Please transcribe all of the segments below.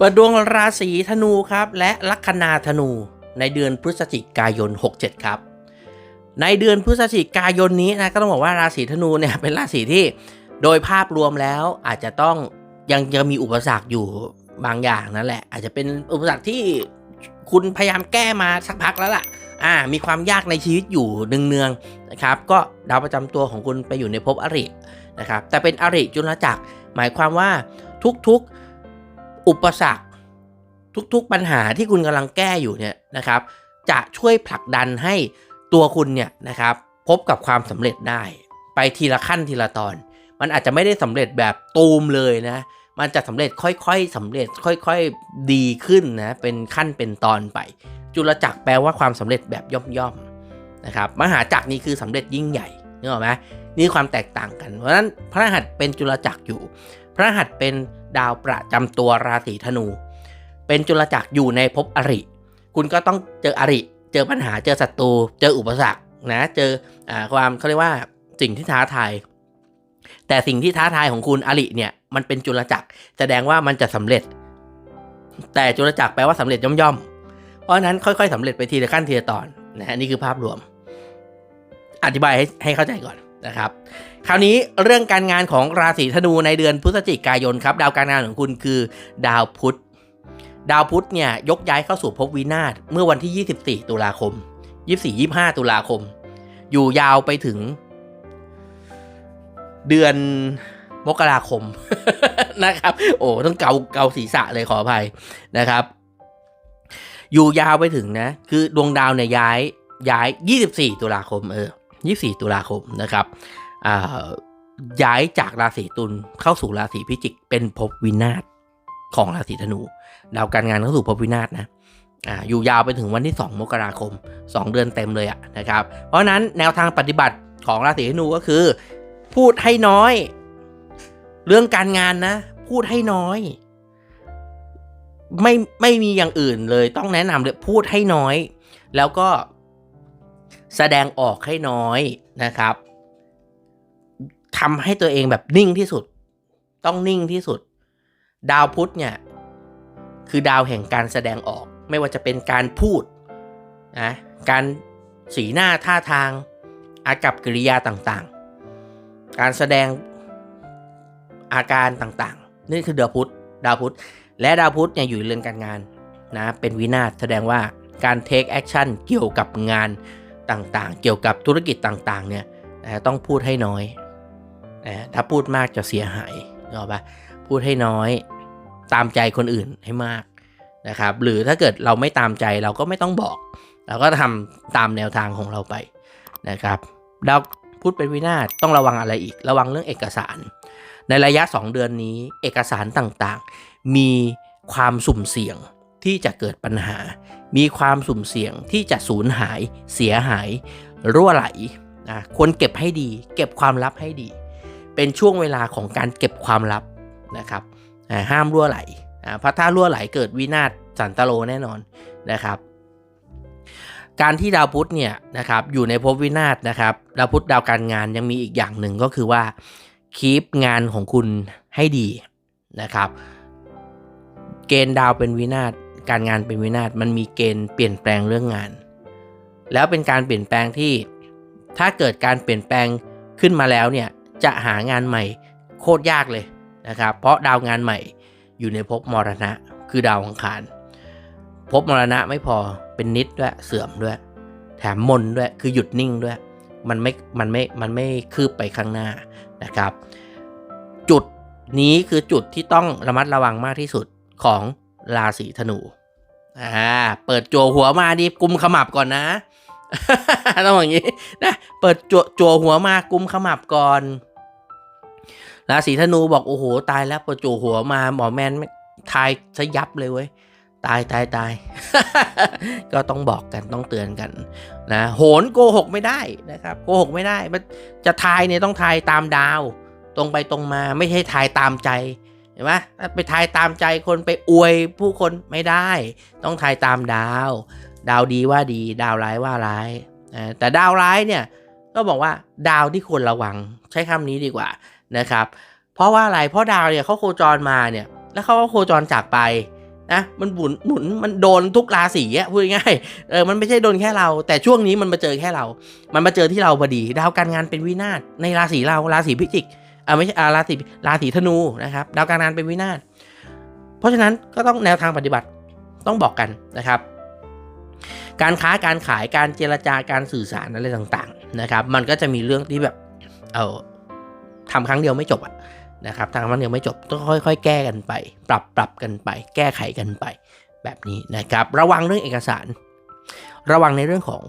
เปิดดวงราศีธนูครับ และลัคนาธนูในเดือนพฤศจิกายน 67 ครับ ในเดือนพฤศจิกายนนี้นะก็ต้องบอกว่าราศีธนูเนี่ยเป็นราศีที่โดยภาพรวมแล้วอาจจะต้องยังจะมีอุปสรรคอยู่บางอย่างนั่นแหละ อาจจะเป็นอุปสรรคที่คุณพยายามแก้มาสักพักแล้วล่ะอ่ามีความยากในชีวิตอยู่เนืองๆนะครับ ก็ดาวประจำตัวของคุณไปอยู่ในภพอรินะครับแต่เป็นอริจุลจักรหมายความว่าทุกๆ อุปสรรคทุกๆปัญหาที่คุณกำลังแก้อยู่เนี่ยนะครับ จะช่วยผลักดันให้ตัวคุณเนี่ยนะครับ พบกับความสำเร็จได้ ไปทีละขั้นทีละตอน มันอาจจะไม่ได้สำเร็จแบบตูมเลยนะมันจะสำเร็จค่อยๆสำเร็จค่อยๆดีขึ้นนะเป็นขั้นเป็นตอนไป จุลจักรแปลว่าความสำเร็จแบบย่อมๆนะครับมหาจักรนี้คือสำเร็จยิ่งใหญ่นึกออกไหมนี่ความแตกต่างกัน เพราะฉะนั้นพระรหัสเป็นจุลจักรอยู่ พระหัสเป็นดาวประจำตัวราศีธนู เป็นจุลจักรอยู่ในภพอริ คุณก็ต้องเจออริ เจอปัญหาเจอศัตรู เจออุปสรรคนะเจออความเขาเรียกว่าสิ่งที่ท้าทายแต่สิ่งที่ท้าทายของคุณอริเนี่ยมันเป็นจุลจักรแสดงว่ามันจะสำเร็จ แต่จุลจักรแปลว่าสำเร็จย่อมๆ เพราะนั้นค่อยๆสำเร็จไปทีละขั้นทีละตอนนะนี่คือภาพรวม อธิบายให้ให้เข้าใจก่อน นะครับคราวนี้เรื่องการงานของราศีธนูในเดือนพฤศจิกายนครับดาวการงานของคุณคือดาวพุธ ดาวพุธเนี่ยยกย้ายเข้าสู่ภพวินาศเมื่อวันที่ 24 ตุลาคม 24-25 ตุลาคม อยู่ยาวไปถึง เดือนมกราคมนะครับ โอ้ต้องเกาเกาศีรษะเลยขออภัยนะครับ อยู่ยาวไปถึงนะ คือดวงดาวเนี่ยย้ายย้าย 24 ตุลาคมเออ 24 ตุลาคมนะครับย้ายจากราศีตุลเข้าสู่ราศีพิจิก เป็นภพวินาศของราศีธนูดาวการงานเข้าสู่ภพวินาศนะออยู่ยาวไปถึงวันที่ 2 มกราคม 2 เดือนเต็มเลยอะนะครับ เพราะนั้นแนวทางปฏิบัติของราศีธนูก็คือ พูดให้น้อย เรื่องการงานนะ พูดให้น้อย ไม่ไม่มีอย่างอื่นเลยต้องแนะนำเลยพูดให้น้อย แล้วก็ แสดงออกให้น้อยนะครับทำให้ตัวเองแบบนิ่งที่สุด ต้องนิ่งที่สุด ดาวพุธเนี่ย คือดาวแห่งการแสดงออก ไม่ว่าจะเป็นการพูดนะการสีหน้าท่าทางอากับกิริยาต่างๆ การแสดงอาการต่างๆ นี่คือดาวพุธดาวพุธและดาวพุธเนี่ยอยู่เรื่อนการงานนะเป็นวินาศแสดงว่าการเทคแอคชั่นเกี่ยวกับงาน ต่างๆ เกี่ยวกับธุรกิจต่างๆเนี่ยนะต้องพูดให้น้อยนะถ้าพูดมากจะเสียหายเนอะปะพูดให้น้อยตามใจคนอื่นให้มากนะครับ หรือถ้าเกิดเราไม่ตามใจเราก็ไม่ต้องบอก เราก็ทำตามแนวทางของเราไปนะครับดาวพูดเป็นวินาศต้องระวังอะไรอีก ระวังเรื่องเอกสาร ในระยะ 2 เดือนนี้เอกสารต่างๆ มีความสุ่มเสี่ยง ที่จะเกิดปัญหา มีความสุ่มเสี่ยงที่จะสูญหาย เสียหาย รั่วไหลนะควรเก็บให้ดี เก็บความลับให้ดี เป็นช่วงเวลาของการเก็บความลับนะครับห้ามรั่วไหลเพราะถ้ารั่วไหลเกิดวินาศสันตโลแน่นอนนะครับการที่ดาวพุธเนี่ยนะครับอยู่ในภพวินาศนะครับดาวพุธดาวการงานยังมีอีกอย่างหนึ่งก็คือว่าคีปงานของคุณให้ดีนะครับ เกณฑ์ดาวเป็นวินาศ การงานเป็นวินาศมันมีเกณฑ์เปลี่ยนแปลงเรื่องงาน แล้วเป็นการเปลี่ยนแปลงที่ถ้าเกิดการเปลี่ยนแปลงขึ้นมาแล้วเนี่ยจะหางานใหม่โคตรยากเลยนะครับ เพราะดาวงานใหม่อยู่ในภพมรณะ คือดาวอังคารภพมรณะไม่พอเป็นนิดด้วยเสื่อมด้วย แถมมนด้วยคือหยุดนิ่งด้วย มันไม่มันไม่มันไม่คืบไปข้างหน้านะครับ จุดนี้คือจุดที่ต้องระมัดระวังมากที่สุดของราศีธนู อ่า เปิดจั่วหัวมาดิกุมขมับก่อนนะต้องอย่างนี้นะเปิดจั่วจั่วหัวมากุมขมับก่อนราศีธนูบอกโอ้โหตายแล้วเปิดจั่วหัวมาหมอแมนทายซะยับเลยเว้ยตายตายตายก็ต้องบอกกันต้องเตือนกันนะโหนโกหกไม่ได้นะครับโกหกไม่ได้จะทายเนี่ยต้องทายตามดาว ตรงไปตรงมาไม่ใช่ทายตามใจ ห็นไหมไปทายตามใจคนไปอวยผู้คนไม่ได้ ต้องทายตามดาว ดาวดีว่าดีดาวร้ายว่าร้ายแต่ดาวร้ายเนี่ยก็บอกว่าดาวที่ควรระวังใช้คำนี้ดีกว่านะครับ เพราะว่าอะไรเพราะดาวเนี่ยเขาโคจรมาเนี่ย แล้วเขาก็โคจรจากไปนะมันหมุนหมุนมันโดนทุกราศีอะพูดง่ายเออมันไม่ใช่โดนแค่เรา แต่ช่วงนี้มันมาเจอแค่เรา มันมาเจอที่เราพอดี ดาวการงานเป็นวินาศในราศีเราราศีพิจิก อ่าไม่ใช่อ่าราศีราศีธนูนะครับดาวการงานเป็นวินาศเพราะฉะนั้นก็ต้องแนวทางปฏิบัติต้องบอกกันนะครับ การค้าการขายการเจรจาการสื่อสารอะไรต่างๆนะครับ มันก็จะมีเรื่องที่แบบเออทำครั้งเดียวไม่จบอะนะครับทำครั้งเดียวไม่จบต้องค่อย ๆ แก้กันไป ปรับปรับกันไป แก้ไขกันไป แบบนี้นะครับ ระวังเรื่องเอกสาร ระวังในเรื่องของ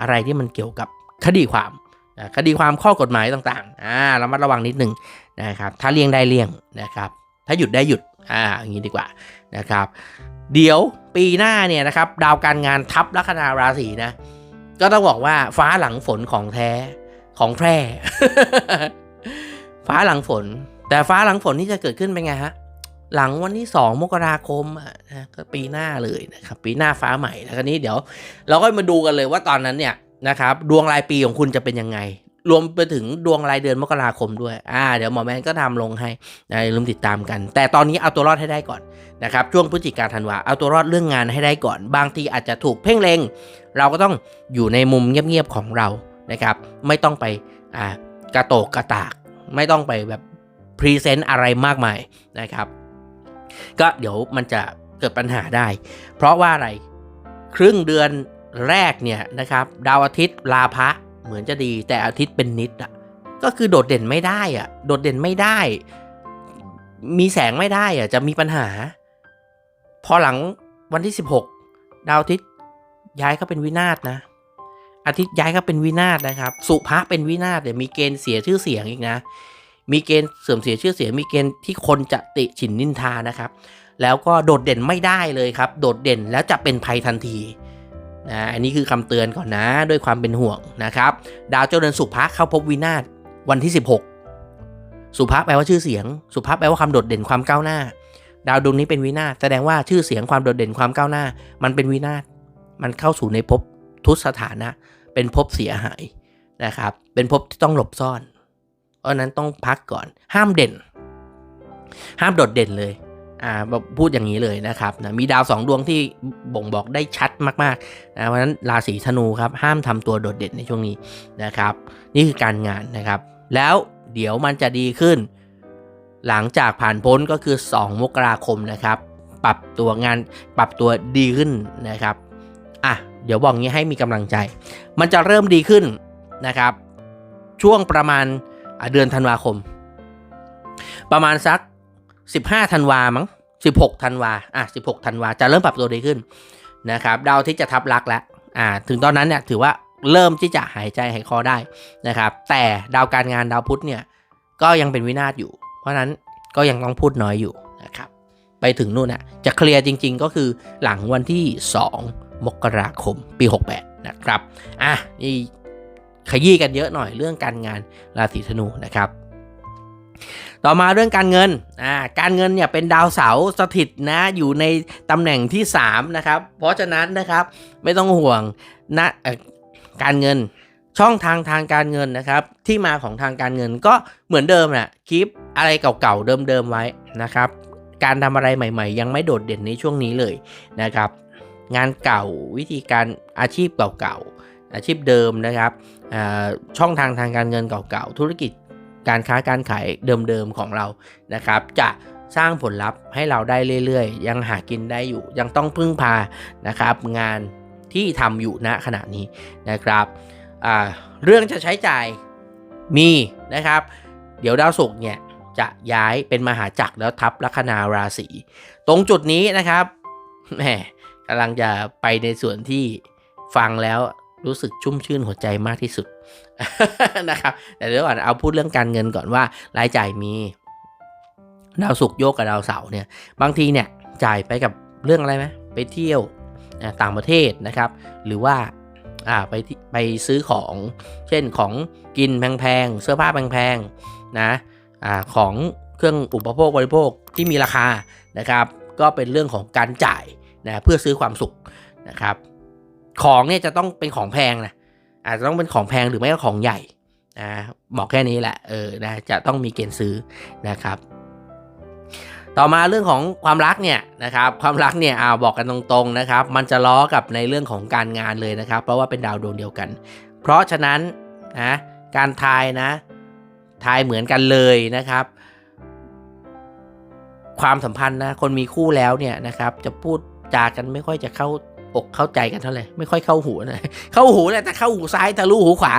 อะไรที่มันเกี่ยวกับคดีความ คดีความข้อกฎหมายต่างๆอ่ารามาระวังนิดนึงนะครับ ถ้าเลี่ยงได้เลี่ยงนะครับ ถ้าหยุดได้หยุดอ่าอย่างนี้ดีกว่านะครับ เดี๋ยวปีหน้าเนี่ยนะครับ ดาวการงานทับลัคนาราศีนะ ก็ต้องบอกว่าฟ้าหลังฝนของแท้ของแพร่ ฟ้าหลังฝน แต่ฟ้าหลังฝนที่จะเกิดขึ้นเป็นไงฮะหลังวันที่ 2 มกราคมอะนะก็ปีหน้าเลยนะครับ ปีหน้าฟ้าใหม่แล้วคราวนี้เดี๋ยว เราก็มาดูกันเลยว่าตอนนั้นเนี่ย นะครับดวงรายปีของคุณจะเป็นยังไง รวมไปถึงดวงรายเดือนมกราคมด้วยอ่าเดี๋ยวหมอแมนก็ทำลงให้นะอย่าลืมติดตามกัน แต่ตอนนี้เอาตัวรอดให้ได้ก่อนนะครับช่วงพฤศจิกาธันวาเอาตัวรอดเรื่องงานให้ได้ก่อน บางทีอาจจะถูกเพ่งเลงเราก็ต้องอยู่ในมุมเงียบๆของเรานะครับไม่ต้องไปอ่ากระโตกกระตาก ไม่ต้องไปแบบพรีเซนต์อะไรมากมายนะครับก็เดี๋ยวมันจะเกิดปัญหาได้ เพราะว่าอะไรครึ่งเดือน แรกเนี่ยนะครับดาวอาทิตย์ลาพะเหมือนจะดีแต่อาทิตย์เป็นนิดอะก็คือโดดเด่นไม่ได้อะโดดเด่นไม่ได้ มีแสงไม่ได้อะจะมีปัญหา พอหลังวันที่ 16 ดาวอาทิตย์ย้ายก็เป็นวินาศนะ อาทิตย์ย้ายก็เป็นวินาศนะครับ สุภะเป็นวินาศเดี๋ยวมีเกณฑ์เสียชื่อเสียงอีกนะ มีเกณฑ์เสื่อมเสียชื่อเสียง มีเกณฑ์ที่คนจะติฉินนินทานะครับ แล้วก็โดดเด่นไม่ได้เลยครับ โดดเด่นแล้วจะเป็นภัยทันที นะอันนี้คือคำเตือนก่อนนะด้วยความเป็นห่วงนะครับ ดาวเจ้าเดือนสุภะเข้าพบวินาศวันที่ 16 สุภะแปลว่าชื่อเสียง สุภะแปลว่าความโดดเด่นความก้าวหน้า ดาวดวงนี้เป็นวินาศแสดงว่าชื่อเสียงความโดดเด่นความก้าวหน้า มันเป็นวินาศมันเข้าสู่ในภพทุสถานะ เป็นภพเสียหายนะครับ เป็นภพที่ต้องหลบซ่อน เพราะนั้นต้องพักก่อน ห้ามเด่น ห้ามโดดเด่นเลย อ่าพูดอย่างนี้เลยนะครับนะมีดาวสองดวงที่บ่งบอกได้ชัดมากๆนะเพราะฉะนั้นราศีธนูครับห้ามทำตัวโดดเด่นในช่วงนี้นะครับ นี่คือการงานนะครับ แล้วเดี๋ยวมันจะดีขึ้น หลังจากผ่านพ้นก็คือ 2 มกราคมนะครับ ปรับตัวงานปรับตัวดีขึ้นนะครับอะเดี๋ยวบอกงี้ให้มีกำลังใจ มันจะเริ่มดีขึ้นนะครับ ช่วงประมาณเดือนธันวาคม ประมาณสัก 15ธันวามั้ง16ธันวาอะ16ธันวาจะเริ่มปรับตัวดีขึ้นนะครับดาวที่จะทับลักแล้วอ่าถึงตอนนั้นเนี่ยถือว่าเริ่มที่จะหายใจหายคอได้นะครับ แต่ดาวการงานดาวพุธเนี่ยก็ยังเป็นวินาศอยู่ เพราะนั้นก็ยังต้องพูดน้อยอยู่นะครับ ไปถึงนู่นน่ะจะเคลียร์จริง ๆ ก็คือหลังวันที่ 2 มกราคมปี 68 นะครับ อะนี่ขยี้กันเยอะหน่อยเรื่องการงานราศีธนูนะครับ ต่อมาเรื่องการเงินอ่าการเงินเนี่ยเป็นดาวเสาร์สถิตนะอยู่ในตำแหน่งที่ 3 นะครับ เพราะฉะนั้นนะครับไม่ต้องห่วงนะการเงินช่องทางทางการเงินนะครับ ที่มาของทางการเงินก็เหมือนเดิมแหละคลิปอะไรเก่าๆเดิมๆไว้นะครับ การทำอะไรใหม่ๆ ยังไม่โดดเด่นในช่วงนี้เลยนะครับ งานเก่าวิธีการอาชีพเก่าๆอาชีพเดิมนะครับช่องทางทางการเงินเก่าๆธุรกิจ การค้าการขายเดิมๆของเรานะครับ จะสร้างผลลัพธ์ให้เราได้เรื่อยๆ ยังหากินได้อยู่ ยังต้องพึ่งพานะครับงานที่ทำอยู่ณขณะนี้นะครับเรื่องจะใช้จ่ายมีนะครับ เดี๋ยวดาวศุกร์เนี่ยจะย้ายเป็นมหาจักรแล้วทับลัคนาราศีตรงจุดนี้นะครับแหมกำลังจะไปในส่วนที่ฟังแล้วรู้สึกชุ่มชื่นหัวใจมากที่สุด นะครับแต่เดี๋ยวก่อนเอาพูดเรื่องการเงินก่อนว่ารายจ่ายมีดาวศุกร์โยกกับดาวเสาร์เนี่ยบางทีเนี่ยจ่ายไปกับเรื่องอะไรไหมไปเที่ยวต่างประเทศนะครับ หรือว่าอ่าไปไปซื้อของเช่นของกินแพงๆเสื้อผ้าแพงๆนะอ่าของเครื่องอุปโภคบริโภคที่มีราคานะครับ ก็เป็นเรื่องของการจ่ายนะเพื่อซื้อความสุขนะครับ ของเนี่ยจะต้องเป็นของแพงนะ อาจจะต้องเป็นของแพงหรือไม่ก็ของใหญ่นะบอกแค่นี้แหละเออนะจะต้องมีเกณฑ์ซื้อนะครับ ต่อมาเรื่องของความรักเนี่ยนะครับความรักเนี่ยเอาบอกกันตรงๆนะครับ มันจะล้อกับในเรื่องของการงานเลยนะครับ เพราะว่าเป็นดาวดวงเดียวกัน เพราะฉะนั้นนะการทายนะทายเหมือนกันเลยนะครับ ความสัมพันธ์นะคนมีคู่แล้วเนี่ยนะครับ จะพูดจากันไม่ค่อยจะเข้า อกเข้าใจกันเท่าไหร่ไม่ค่อยเข้าหูนะเข้าหูแหละแต่เข้าหูซ้ายทะลุหูขวา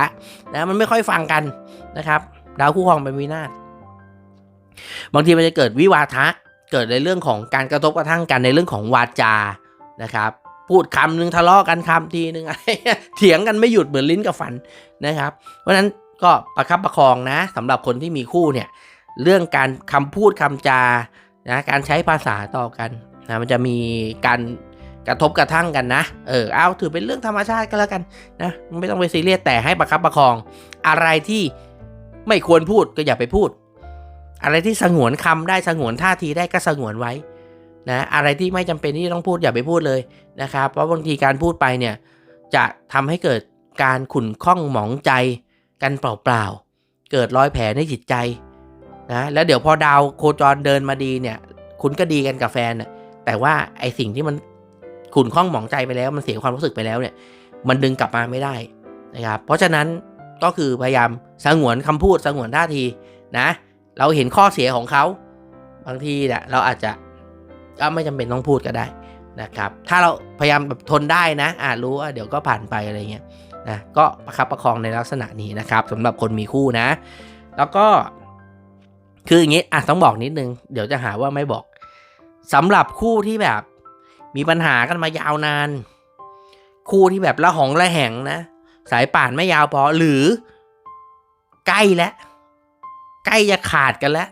นะมันไม่ค่อยฟังกันนะครับ ดาวคู่ครองเป็นวินาศบางทีมันจะเกิดวิวาทะ เกิดในเรื่องของการกระทบกระทั่งกันในเรื่องของวาจานะครับ พูดคำหนึ่งทะเลาะกันคำทีหนึ่งอะไรเถียงกันไม่หยุดเหมือนลิ้นกับฟันนะครับ เพราะฉะนั้นก็ประคับประคองนะสำหรับคนที่มีคู่เนี่ยเรื่องการคำพูดคำจานะการใช้ภาษาต่อกันนะมันจะมีการ กระทบกระทั่งกันนะ เออ เอาถือเป็นเรื่องธรรมชาติก็แล้วกันนะ ไม่ต้องไปซีเรียสแต่ให้ประคับประคอง อะไรที่ไม่ควรพูดก็อย่าไปพูด อะไรที่สงวนคำได้สงวนท่าทีได้ก็สงวนไว้นะ อะไรที่ไม่จำเป็นที่ต้องพูดอย่าไปพูดเลยนะครับ เพราะบางทีการพูดไปเนี่ยจะทำให้เกิดการขุ่นข้องหมองใจกันเปล่าๆ เกิดรอยแผลในจิตใจนะแล้วเดี๋ยวพอดาวโคจรเดินมาดีเนี่ย คุณก็ดีกันกับแฟนแต่ว่าไอสิ่งที่มัน ขุ่นข้องหมองใจไปแล้วมันเสียความรู้สึกไปแล้วเนี่ย มันดึงกลับมาไม่ได้นะครับเพราะฉะนั้นก็คือพยายามสงวนคำพูดสงวนท่าทีนะ เราเห็นข้อเสียของเขา บางทีเนี่ยเราอาจจะก็ไม่จำเป็นต้องพูดก็ได้นะครับ ถ้าเราพยายามแบบทนได้นะอาจรู้ว่าเดี๋ยวก็ผ่านไปอะไรเงี้ยนะก็ประคับประคองในลักษณะนี้นะครับสำหรับคนมีคู่นะ แล้วก็คืออย่างนี้อะต้องบอกนิดนึง เดี๋ยวจะหาว่าไม่บอกสำหรับคู่ที่แบบ มีปัญหากันมายาวนาน คู่ที่แบบละหองละแหงนะ สายป่านไม่ยาวพอหรือ ใกล้แล้ว ใกล้จะขาดกันแล้ว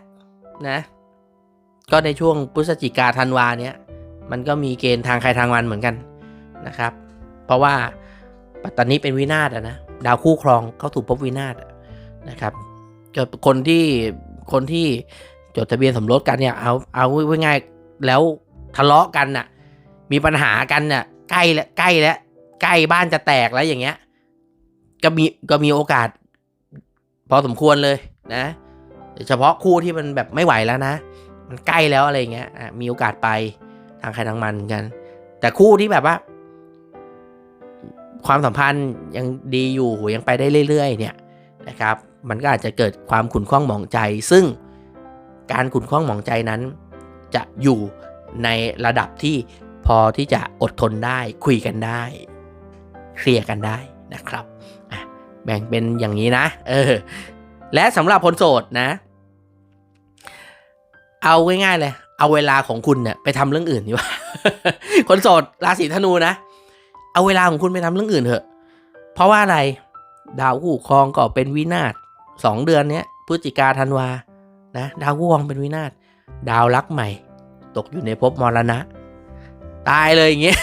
นะ ก็ในช่วงพฤศจิกาธันวาเนี้ยมันก็มีเกณฑ์ทางใครทางมันเหมือนกันนะครับ เพราะว่าปัตตานีเป็นวินาศอะนะดาวคู่ครองเขาถูกพบวินาศนะครับก็คนที่คนที่จดทะเบียนสมรสกันเนี่ยเอาเอาไว้ง่ายแล้วทะเลาะกันน่ะ มีปัญหากันน่ะใกล้แล้วใกล้แล้วใกล้บ้านจะแตกแล้วอย่างเงี้ย ก็มีก็มีโอกาส พอสมควรเลยนะ เฉพาะคู่ที่มันแบบไม่ไหวแล้วนะ มันใกล้แล้วอะไรเงี้ยมีโอกาสไปทางใครทางมันกัน แต่คู่ที่แบบว่า ความสัมพันธ์ยังดีอยู่ยังไปได้เรื่อย ๆ เนี่ยนะครับ มันก็อาจจะเกิดความขุ่นข้องหมองใจ ซึ่งการขุ่นข้องหมองใจนั้น จะอยู่ในระดับที่ พอที่จะอดทนได้คุยกันได้ เคลียร์กันได้นะครับแบ่งเป็นอย่างนี้นะ เออ และสำหรับคนโสดนะ เอาง่ายๆเลย เอาเวลาของคุณเนี่ยไปทำเรื่องอื่นดีกว่า คนโสดราศีธนูนะ เอาเวลาของคุณไปทำเรื่องอื่นเถอะ เพราะว่าอะไร ดาวคู่ครองก็เป็นวินาศสองเดือนเนี้ยพฤศจิกาธันวานะ ดาวคู่ครองเป็นวินาศ ดาวรักใหม่ ตกอยู่ในภพมรณะ ตายเลยอย่างเงี้ย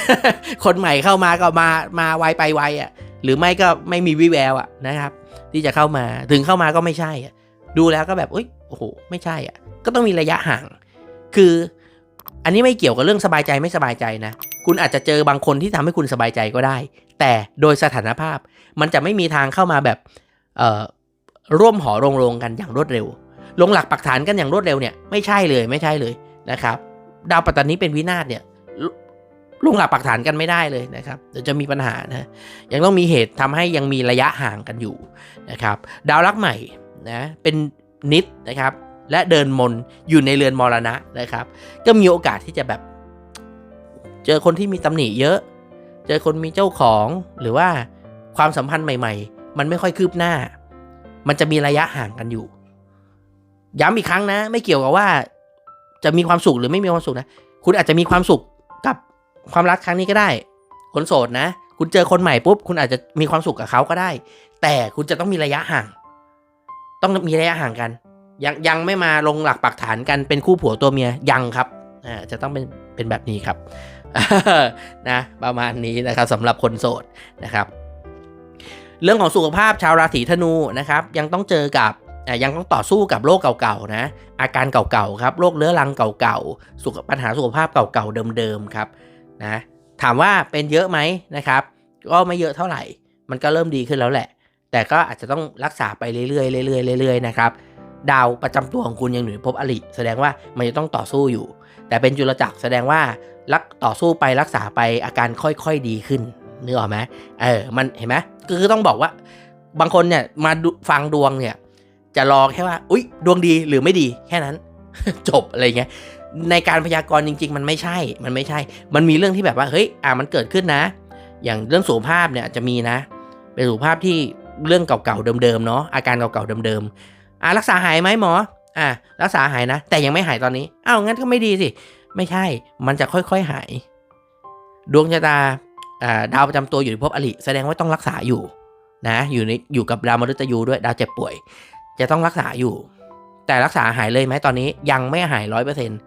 คนใหม่เข้ามาก็มามาไวไปไวอะ หรือไม่ก็ไม่มีวิแววอะนะครับ ที่จะเข้ามาถึงเข้ามาก็ไม่ใช่อะดูแล้วก็แบบเอ้ยโอ้โหไม่ใช่อะ ก็ต้องมีระยะห่าง คืออันนี้ไม่เกี่ยวกับเรื่องสบายใจไม่สบายใจนะ คุณอาจจะเจอบางคนที่ทำให้คุณสบายใจก็ได้ แต่โดยสถานภาพมันจะไม่มีทางเข้ามาแบบเอ่อร่วมหอรงโรงกันอย่างรวดเร็ว ลงหลักปักฐานกันอย่างรวดเร็วเนี่ยไม่ใช่เลยไม่ใช่เลยนะครับ ดาวปัตตานีเป็นวินาศเนี่ย ลงหลักปักฐานกันไม่ได้เลยนะครับเดี๋ยวจะมีปัญหานะยังต้องมีเหตุทำให้ยังมีระยะห่างกันอยู่นะครับดาวรักใหม่นะเป็นนิดนะครับและเดินมนอยู่ในเรือนมรณะนะครับ ก็มีโอกาสที่จะแบบ เจอคนที่มีตำหนิเยอะ เจอคนมีเจ้าของหรือว่าความสัมพันธ์ใหม่ ๆ มันไม่ค่อยคืบหน้า มันจะมีระยะห่างกันอยู่ ย้ำอีกครั้งนะ ไม่เกี่ยวกับว่า จะมีความสุขหรือไม่มีความสุขนะ คุณอาจจะมีความสุขกับ ความรักครั้งนี้ก็ได้ คนโสดนะ คุณเจอคนใหม่ปุ๊บ คุณอาจจะมีความสุขกับเขาก็ได้ แต่คุณจะต้องมีระยะห่าง ต้องมีระยะห่างกัน ยังยังไม่มาลงหลักปักฐานกันเป็นคู่ผัวตัวเมียยังครับอ่าจะต้องเป็นเป็นแบบนี้ครับนะประมาณนี้นะครับสำหรับคนโสดนะครับ เรื่องของสุขภาพชาวราศีธนูนะครับ ยังต้องเจอกับอะยังต้องต่อสู้กับโรคเก่าๆนะอาการเก่าๆครับโรคเรื้อรังเก่าๆสุขปัญหาสุขภาพเก่าๆเดิมๆครับ นะถามว่าเป็นเยอะไหมนะครับ ก็ไม่เยอะเท่าไหร่ มันก็เริ่มดีขึ้นแล้วแหละ แต่ก็อาจจะต้องรักษาไปเรื่อยๆเรื่อยๆเรื่อยๆนะครับดาวประจำตัวของคุณยังอยู่ในภพอริแสดงว่ามันจะต้องต่อสู้อยู่ แต่เป็นจุลจักรแสดงว่ารักต่อสู้ไปรักษาไปอาการค่อยๆดีขึ้นนึกออกไหมเออมันเห็นไหมคือต้องบอกว่า บางคนเนี่ยมาฟังดวงเนี่ย จะรอแค่ว่า อุ๊ย ดวงดีหรือไม่ดีแค่นั้น จบอะไรเงี้ย ในการพยากรณ์จริง ๆ มันไม่ใช่ มันไม่ใช่ มันมีเรื่องที่แบบว่าเฮ้ยอ่ามันเกิดขึ้นนะ อย่างเรื่องสุขภาพเนี่ยจะมีนะ เป็นสุขภาพที่เรื่องเก่าๆเดิมๆเนาะอาการเก่าๆเดิมๆอ่ารักษาหายไหมหมออ่ารักษาหายนะ แต่ยังไม่หายตอนนี้อ้าวงั้นก็ไม่ดีสิ ไม่ใช่ มันจะค่อยๆหาย ดวงชะตาอ่าดาวประจำตัวอยู่ในภพอริแสดงว่าต้องรักษาอยู่นะอยู่ในอยู่กับดาวมฤตยูด้วยดาวเจ็บป่วย จะต้องรักษาอยู่ แต่รักษาหายเลยไหมตอนนี้ยังไม่หายร้อยเปอร์เซ็นต์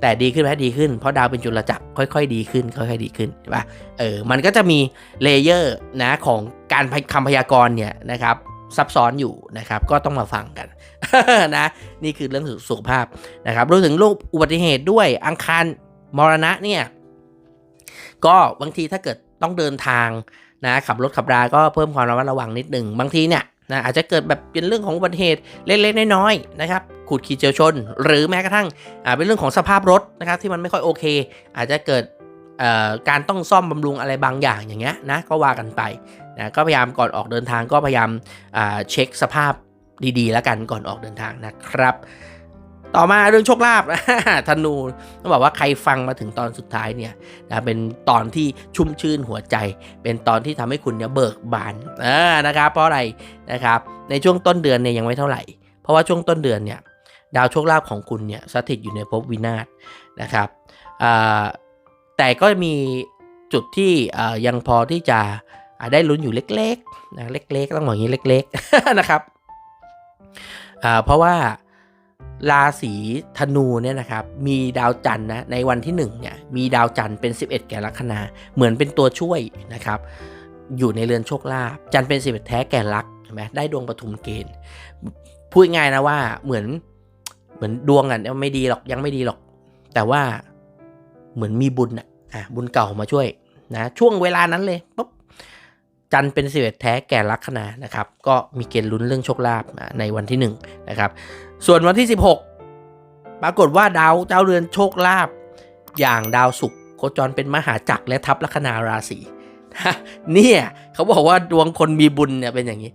แต่ดีขึ้นไหมดีขึ้น เพราะดาวเป็นจุลจักรค่อยๆ ดีขึ้น ค่อยๆ ดีขึ้นเห็นปะเออมันก็จะมีเลเยอร์นะของการคำพยากรณ์เนี่ยนะครับซับซ้อนอยู่นะครับก็ต้องมาฟังกันนะนี่คือเรื่องสุขภาพนะครับรวมถึงโรคอุบัติเหตุด้วยอังคารมรณะเนี่ยก็บางทีถ้าเกิดต้องเดินทางนะขับรถขับรา ก็เพิ่มความระมัดระวังนิดหนึ่งบางทีเนี่ย นะอาจจะเกิดแบบเป็นเรื่องของอุบัติเหตุเล็กๆน้อยๆนะครับขูดขีดเจียวชน หรือแม้กระทั่งเป็นเรื่องของสภาพรถนะครับที่มันไม่ค่อยโอเค อาจจะเกิดการต้องซ่อมบำรุงอะไรบางอย่างอย่างเงี้ยนะก็ว่ากันไปนะก็พยายามก่อนออกเดินทางก็พยายามเช็คสภาพดีๆ แล้วกันก่อนออกเดินทางนะครับ ต่อมาเรื่องโชคลาภธนูต้องบอกว่าใครฟังมาถึงตอนสุดท้ายเนี่ยนะเป็นตอนที่ชุ่มชื่นหัวใจ เป็นตอนที่ทำให้คุณเนี่ยเบิกบานอ่านะครับเพราะอะไรนะครับในช่วงต้นเดือนเนี่ยยังไม่เท่าไหร่ เพราะว่าช่วงต้นเดือนเนี่ยดาวโชคลาภของคุณเนี่ยสถิตอยู่ในภพวินาศนะครับแต่ก็มีจุดที่ยังพอที่จะได้ลุ้นอยู่เล็กๆนะเล็ก ๆ ต้องบอกอย่างนี้เล็ก ๆนะครับเพราะว่า ราศีธนูเนี่ยนะครับมีดาวจันทร์นะในวันที่1เนี่ยมีดาวจันทร์เป็น 11 แก่ลัคนาเหมือนเป็นตัวช่วยนะครับอยู่ในเรือนโชคลาภจันทร์เป็น 11 แท้แก่ลักใช่ไหมได้ดวงปทุมเกณฑ์พูดง่ายนะว่าเหมือนเหมือนดวงอะไม่ดีหรอกยังไม่ดีหรอก แต่ว่าเหมือนมีบุญอะบุญเก่ามาช่วยนะช่วงเวลานั้นเลยปุ๊บจันเป็นสิบเอ็ดแท้แก่ลัคนานะครับ ก็มีเกณฑ์ลุ้นเรื่องโชคลาภในวันที่หนึ่งนะครับ ส่วนวันที่ 16 ปรากฏว่าดาวเจ้าเรือนโชคลาภอย่างดาวศุกร์โคจรเป็นมหาจักรและทับลัคนาราศีเนี่ยเขาบอกว่าดวงคนมีบุญเนี่ยเป็นอย่างนี้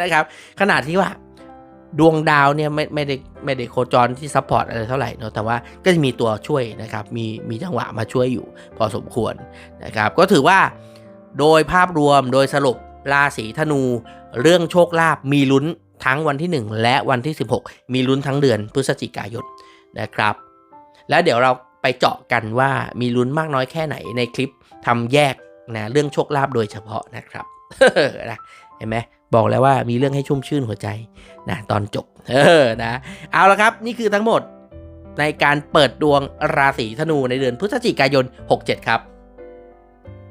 นะครับ ขนาดที่ว่า ดวงดาวเนี่ยไม่ไม่ได้ไม่ได้โคจรที่ซัพพอร์ตอะไรเท่าไหร่เนอะแต่ว่าก็จะมีตัวช่วยนะครับ มีมีจังหวะมาช่วยอยู่ พอสมควรนะครับ ก็ถือว่าโดยภาพรวมโดยสรุปราศีธนูเรื่องโชคลาภมีลุ้น ทั้งวันที่ 1 และวันที่ 16 มีลุ้นทั้งเดือนพฤศจิกายนนะครับ แล้วเดี๋ยวเราไปเจาะกันว่ามีลุ้นมากน้อยแค่ไหนในคลิปทำแยกนะเรื่องโชคลาภโดยเฉพาะนะครับนะเห็นไหมบอกแล้วว่ามีเรื่องให้ชุ่มชื่นหัวใจนะตอนจบเออนะเอาละครับนี่คือทั้งหมดในการเปิดดวงราศีธนูในเดือนพฤศจิกายน 67 ครับ